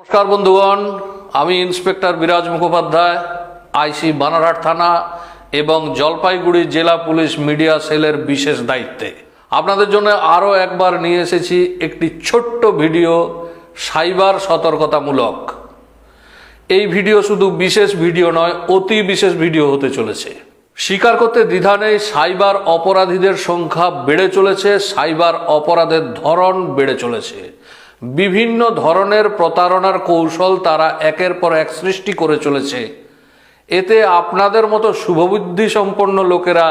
নমস্কার বন্ধুগণ, আমি ইন্সপেক্টর বিরাজ মুখোপাধ্যায়, আইসি বানারহাট থানা এবং জলপাইগুড়ি জেলা পুলিশ মিডিয়া সেলের বিশেষ দায়িত্বে। আপনাদের জন্য আরও একবার নিয়ে এসেছি একটি ছোট্ট ভিডিও সাইবার সতর্কতামূলক। এই ভিডিও শুধু বিশেষ ভিডিও নয়, অতি বিশেষ ভিডিও হতে চলেছে। স্বীকার করতে দ্বিধা নেই, সাইবার অপরাধীদের সংখ্যা বেড়ে চলেছে, সাইবার অপরাধের ধরন বেড়ে চলেছে। বিভিন্ন ধরনের প্রতারণার কৌশল তারা একের পর এক সৃষ্টি করে চলেছে। এতে আপনাদের মতো শুভবুদ্ধি সম্পন্ন লোকেরা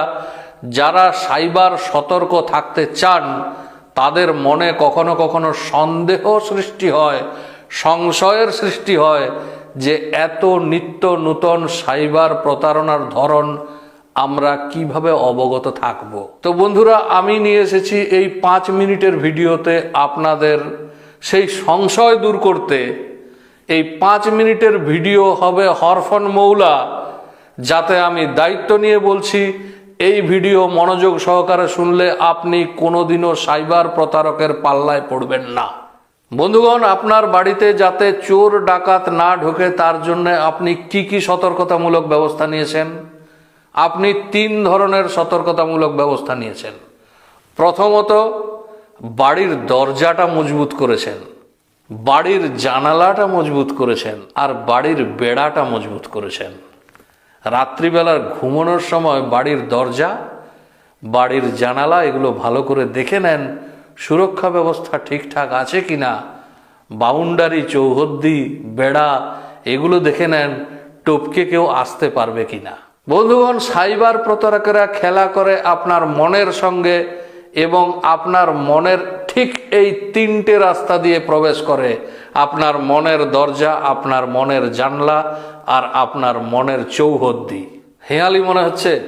যারা সাইবার সতর্ক থাকতে চান, তাদের মনে কখনো কখনো সন্দেহ সৃষ্টি হয়, সংশয়ের সৃষ্টি হয় যে এত নিত্য নূতন সাইবার প্রতারণার ধরন আমরা কীভাবে অবগত থাকব। তো বন্ধুরা, আমি নিয়ে এসেছি এই পাঁচ মিনিটের ভিডিওতে আপনাদের সেই সংশয় দূর করতে এই পাঁচ মিনিটের ভিডিও হবে হরফন মৌলা, যাতে আমি দায়িত্ব নিয়ে বলছি, এই ভিডিও মনোযোগ সহকারে শুনলে আপনি কোনোদিনও সাইবার প্রতারকের পাল্লায় পড়বেন না। বন্ধুগণ, আপনার বাড়িতে যাতে চোর ডাকাত না ঢোকে, তার জন্য আপনি কি কি সতর্কতামূলক ব্যবস্থা নিয়েছেন? আপনি তিন ধরনের সতর্কতামূলক ব্যবস্থা নিয়েছেন। প্রথমত বাড়ির দরজাটা মজবুত করেছেন, বাড়ির জানালাটা মজবুত করেছেন, আর বাড়ির বেড়াটা মজবুত করেছেন। রাত্রিবেলার ঘুমানোর সময় বাড়ির দরজা, বাড়ির জানালা, এগুলো ভালো করে দেখে নেন, সুরক্ষা ব্যবস্থা ঠিকঠাক আছে কি না বাউন্ডারি, চৌহদ্দি, বেড়া, এগুলো দেখে নেন, টপকে কেউ আসতে পারবে কি না বন্ধুগণ, সাইবার প্রতারকেরা খেলা করে আপনার মনের সঙ্গে এবং আপনার মনের ঠিক এই তিনটে রাস্তা দিয়ে প্রবেশ করে। আপনার মনের দরজা, আপনার মনের জানলা আর আপনার মনের চৌহদ্দি। হেয়ালি মনে হচ্ছে?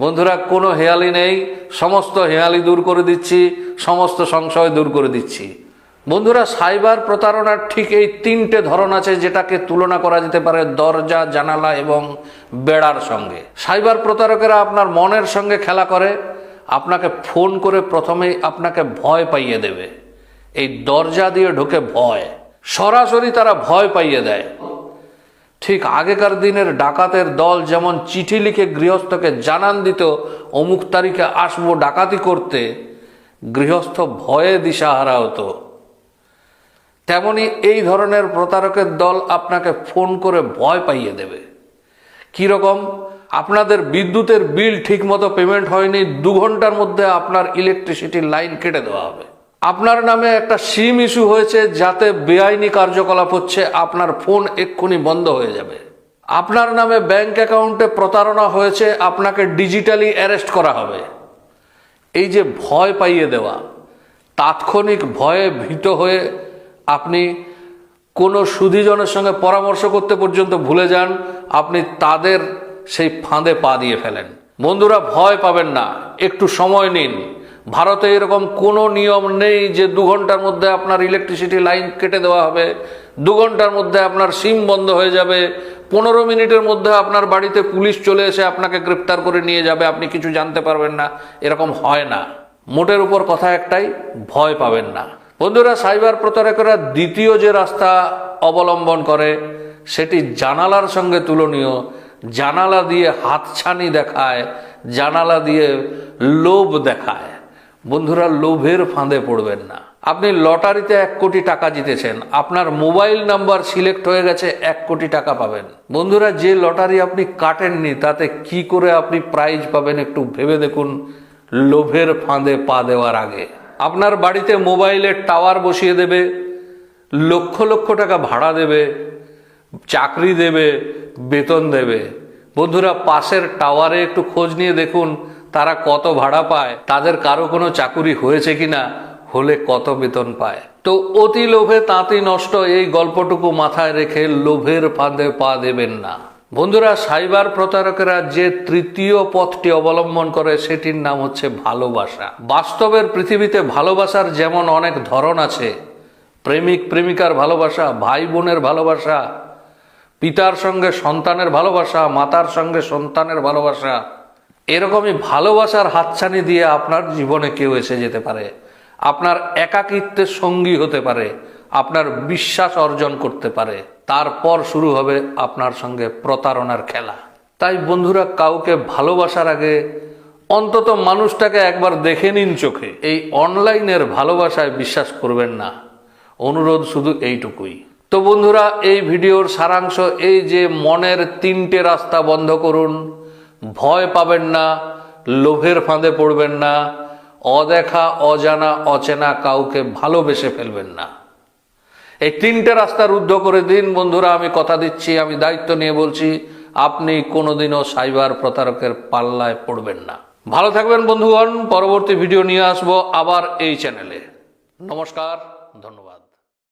বন্ধুরা, কোনো হেয়ালি নেই। সমস্ত হেয়ালি দূর করে দিচ্ছি, সমস্ত সংশয় দূর করে দিচ্ছি। বন্ধুরা, সাইবার প্রতারণার ঠিক এই তিনটে ধরন আছে যেটাকে তুলনা করা যেতে পারে দরজা, জানালা এবং বেড়ার সঙ্গে। সাইবার প্রতারকেরা আপনার মনের সঙ্গে খেলা করে। আপনাকে ফোন করে প্রথমেই আপনাকে ভয় পাইয়ে দেবে। এই দরজা দিয়ে ঢুকে ভয়। সরাসরি তারা ভয় পাইয়ে দেয়। ঠিক আগেকার দিনের ডাকাতের দল যেমন চিঠি লিখে গৃহস্থকে জানান দিত, অমুক তারিখে আসব ডাকাতি করতে, গৃহস্থ ভয়ে দিশাহারা হতো। তেমনি এই ধরনের প্রতারকের দল আপনাকে ফোন করে ভয় পাইয়ে দেবে। কীরকম? আপনাদের বিদ্যুতের বিল ঠিকমতো পেমেন্ট হয়নি, দু ঘণ্টার মধ্যে আপনার ইলেকট্রিসিটির লাইন কেটে দেওয়া হবে। আপনার নামে একটা সিম ইস্যু হয়েছে, যাতে বেআইনি কার্যকলাপ হচ্ছে, আপনার ফোন এক্ষুনি বন্ধ হয়ে যাবে। আপনার নামে ব্যাংক অ্যাকাউন্টে প্রতারণা হয়েছে, আপনাকে ডিজিটালি অ্যারেস্ট করা হবে। এই যে ভয় পাইয়ে দেওয়া, তাৎক্ষণিক ভয়ে ভীত হয়ে আপনি কোনো সুধীজনের সঙ্গে পরামর্শ করতে পর্যন্ত ভুলে যান, আপনি তাদের সেই ফাঁদে পা দিয়ে ফেলেন। বন্ধুরা, ভয় পাবেন না, একটু সময় নিন। ভারতে এরকম কোনো নিয়ম নেই যে দু ঘণ্টার মধ্যে আপনার ইলেকট্রিসিটি লাইন কেটে দেওয়া হবে, দু ঘণ্টার মধ্যে আপনার সিম বন্ধ হয়ে যাবে, পনেরো মিনিটের মধ্যে আপনার বাড়িতে পুলিশ চলে এসে আপনাকে গ্রেপ্তার করে নিয়ে যাবে, আপনি কিছু জানতে পারবেন না, এরকম হয় না। মোটের উপর কথা একটাই, ভয় পাবেন না। বন্ধুরা, সাইবার প্রতারকেরা দ্বিতীয় যে রাস্তা অবলম্বন করে, সেটি জানালার সঙ্গে তুলনীয় জানালা দিয়ে হাতছানি দেখায়, জানালা দিয়ে লোভ দেখায়। বন্ধুরা, লোভের ফাঁদে পড়বেন না। আপনি লটারিতে এক কোটি টাকা জিতেছেন, আপনার মোবাইল নাম্বার সিলেক্ট হয়ে গেছে, এক কোটি টাকা পাবেন। বন্ধুরা, যে লটারি আপনি কাটেননি, তাতে কি করে আপনি প্রাইজ পাবেন একটু ভেবে দেখুন, লোভের ফাঁদে পা দেওয়ার আগে। আপনার বাড়িতে মোবাইলের টাওয়ার বসিয়ে দেবে, লক্ষ লক্ষ টাকা ভাড়া দেবে, চাকরি দেবে বেতন দেবে। বন্ধুরা, পাশের টাওয়ারে একটু খোঁজ নিয়ে দেখুন, তারা কত ভাড়া পায়, তাদের কারও কোনো চাকুরি হয়েছে কিনা, হলে কত বেতন পায়। তো অতি লোভে তাঁতি নষ্ট এই গল্পটুকু মাথায় রেখে লোভের ফাঁদে পা দেবেন না। বন্ধুরা, সাইবার প্রতারকেরা যে তৃতীয় পথটি অবলম্বন করে, সেটির নাম হচ্ছে ভালোবাসা। বাস্তবের পৃথিবীতে ভালোবাসার যেমন অনেক ধরন আছে প্রেমিক প্রেমিকার ভালোবাসা ভাই বোনের ভালোবাসা পিতার সঙ্গে সন্তানের ভালোবাসা, মাতার সঙ্গে সন্তানের ভালোবাসা, এরকমই ভালোবাসার হাতছানি দিয়ে আপনার জীবনে কেউ এসে যেতে পারে। আপনার একাকিত্বের সঙ্গী হতে পারে, আপনার বিশ্বাস অর্জন করতে পারে। তারপর শুরু হবে আপনার সঙ্গে প্রতারণার খেলা। তাই বন্ধুরা, কাউকে ভালোবাসার আগে অন্তত মানুষটাকে একবার দেখে নিন চোখে। এই অনলাইনের ভালোবাসায় বিশ্বাস করবেন না। অনুরোধ শুধু এইটুকুই। তো বন্ধুরা, এই ভিডিওর সারাংশ এই যে মনের তিনটে রাস্তা বন্ধ করুন, ভয় পাবেন না, লোভের ফাঁদে পড়বেন না, অদেখা, অজানা, অচেনা কাউকে ভালোবেসে ফেলবেন না। এই তিনটে রাস্তা রুদ্ধ করে দিন, বন্ধুরা, আমি কথা দিচ্ছি, আমি দায়িত্ব নিয়ে বলছি, আপনি কোনোদিনও সাইবার প্রতারকের পাল্লায় পড়বেন না। ভালো থাকবেন, বন্ধুগণ, পরবর্তী ভিডিও নিয়ে আসব আবার এই চ্যানেলে। নমস্কার, ধন্যবাদ।